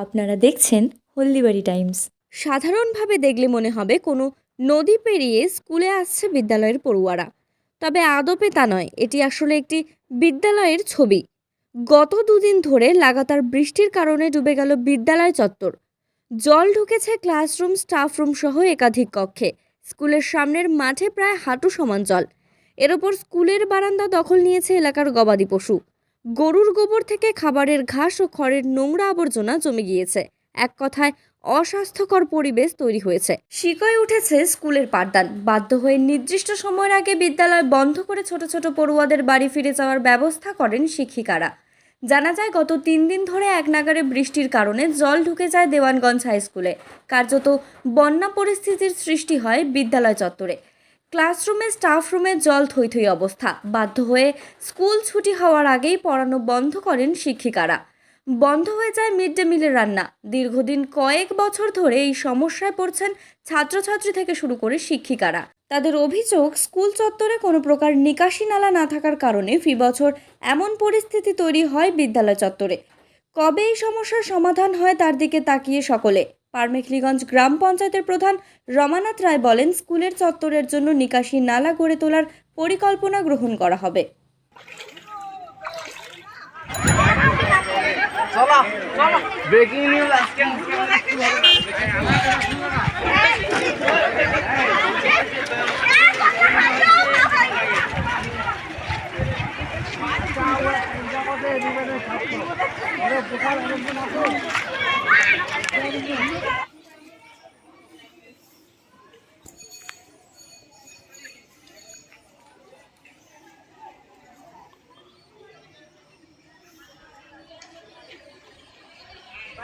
আপনারা দেখছেন হলদিবাড়ি টাইমস। সাধারণভাবে দেখলে মনে হবে কোনো নদী পেরিয়ে স্কুলে আসছে বিদ্যালয়ের পড়ুয়ারা। তবে আদপে তা নয়, এটি আসলে একটি বিদ্যালয়ের ছবি। গত দুদিন ধরে লাগাতার বৃষ্টির কারণে ডুবে গেল বিদ্যালয় চত্বর। জল ঢুকেছে ক্লাসরুম স্টাফ রুম সহ একাধিক কক্ষে। স্কুলের সামনের মাঠে প্রায় হাঁটু সমান জল। এর ওপর স্কুলের বারান্দা দখল নিয়েছে এলাকার গবাদি পশু। গরুর গোবর থেকে খাবারের ঘাস ও খড়ের নোংরা আবর্জনা জমে গিয়েছে। এক কথায়, অস্বাস্থ্যকর পরিবেশ তৈরি হয়েছে। শিকয়ে উঠেছে স্কুলের পাঠদান। বাধ্য হয়ে নির্দিষ্ট সময়ের আগে বিদ্যালয় বন্ধ করে ছোট ছোট পড়ুয়াদের বাড়ি ফিরে যাওয়ার ব্যবস্থা করেন শিক্ষিকারা। জানা যায়, গত তিন দিন ধরে এক নাগারে বৃষ্টির কারণে জল ঢুকে যায় দেওয়ানগঞ্জ হাই স্কুলে কার্যত বন্যা পরিস্থিতির সৃষ্টি হয় বিদ্যালয় চত্বরে। ক্লাসরুমে স্টাফ রুমে জল থই থই অবস্থা। বাধ্য হয়ে স্কুল ছুটি হওয়ার আগেই পড়ানো বন্ধ করেন শিক্ষিকারা। বন্ধ হয়ে যায় মিড ডে মিলের রান্না। দীর্ঘদিন কয়েক বছর ধরে এই সমস্যায় পড়ছেন ছাত্রছাত্রী থেকে শুরু করে শিক্ষিকারা। তাদের অভিযোগ, স্কুল চত্বরে কোনো প্রকার নিকাশি নালা না থাকার কারণে ফি বছর এমন পরিস্থিতি তৈরি হয় বিদ্যালয় চত্বরে। কবে এই সমস্যার সমাধান হয় তার দিকে তাকিয়ে সকলে। পারমেখলিগঞ্জ গ্রাম পঞ্চায়েতের প্রধান রমানাথ রায় বলেন স্কুলের চত্বরের জন্য নিকাশি নালা গড়ে তোলার পরিকল্পনা গ্রহণ করা হবে।